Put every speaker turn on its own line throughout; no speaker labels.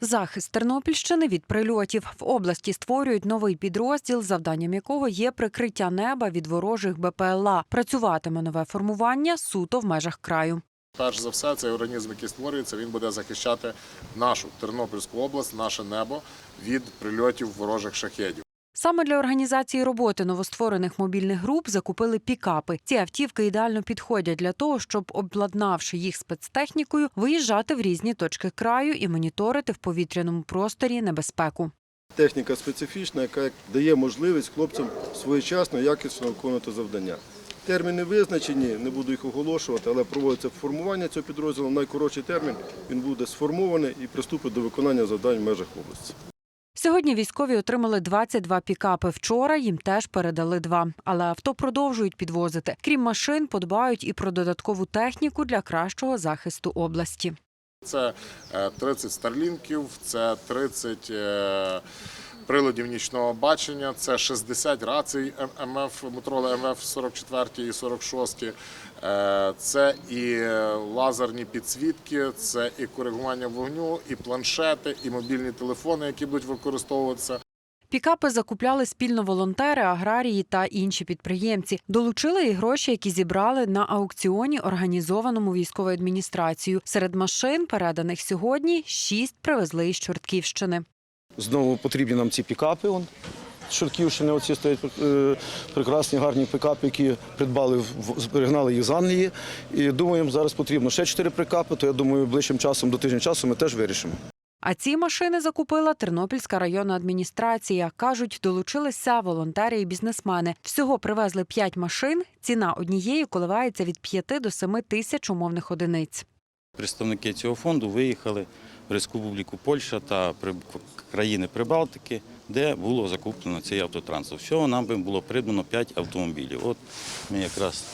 Захист Тернопільщини від прильотів в області створюють новий підрозділ, завданням якого є прикриття неба від ворожих БПЛА. Працюватиме нове формування суто в межах краю.
Перш за все, цей організм, який створюється, він буде захищати нашу Тернопільську область, наше небо від прильотів ворожих шахедів.
Саме для організації роботи новостворених мобільних груп закупили пікапи. Ці автівки ідеально підходять для того, щоб, обладнавши їх спецтехнікою, виїжджати в різні точки краю і моніторити в повітряному просторі небезпеку.
Техніка специфічна, яка дає можливість хлопцям своєчасно, якісно виконувати завдання. Терміни визначені, не буду їх оголошувати, але проводиться формування цього підрозділу. Найкоротший термін він буде сформований і приступить до виконання завдань в межах області.
Сьогодні військові отримали 22 пікапи. Вчора їм теж передали два. Але авто продовжують підвозити. Крім машин, подбають і про додаткову техніку для кращого захисту області.
Це е, 30 старлінків, це 30 е, приладів нічного бачення, це 60 рацій МФ, Моторола МФ 44 і 46, е, це і лазерні підсвітки, це і коригування вогню, і планшети, і мобільні телефони, які будуть використовуватися.
Пікапи закупляли спільно волонтери, аграрії та інші підприємці. Долучили і гроші, які зібрали на аукціоні, організованому військовою адміністрацією. Серед машин, переданих сьогодні, шість привезли із Чортківщини.
Знову потрібні нам ці пікапи. Он. з оці стоять е, прекрасні гарні пікапи, які придбали, в- перегнали їх з Англії. І думаємо, зараз потрібно ще чотири пікапи, то я думаю, ближчим часом до тижня часу ми теж вирішимо.
А ці машини закупила Тернопільська районна адміністрація. Кажуть, долучилися волонтери і бізнесмени. Всього привезли п'ять машин. Ціна однієї коливається від 5 до 7 тисяч умовних одиниць.
Представники цього фонду виїхали Республіку Польща та країни Прибалтики, де було закуплено цей автотранспорт. Всього нам було придбано 5 автомобілів. От ми якраз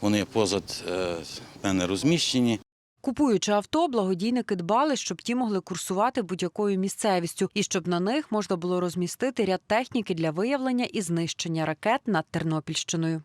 вони позад е, мене розміщені.
Купуючи авто, благодійники дбали, щоб ті могли курсувати будь-якою місцевістю і щоб на них можна було розмістити ряд техніки для виявлення і знищення ракет над Тернопільщиною.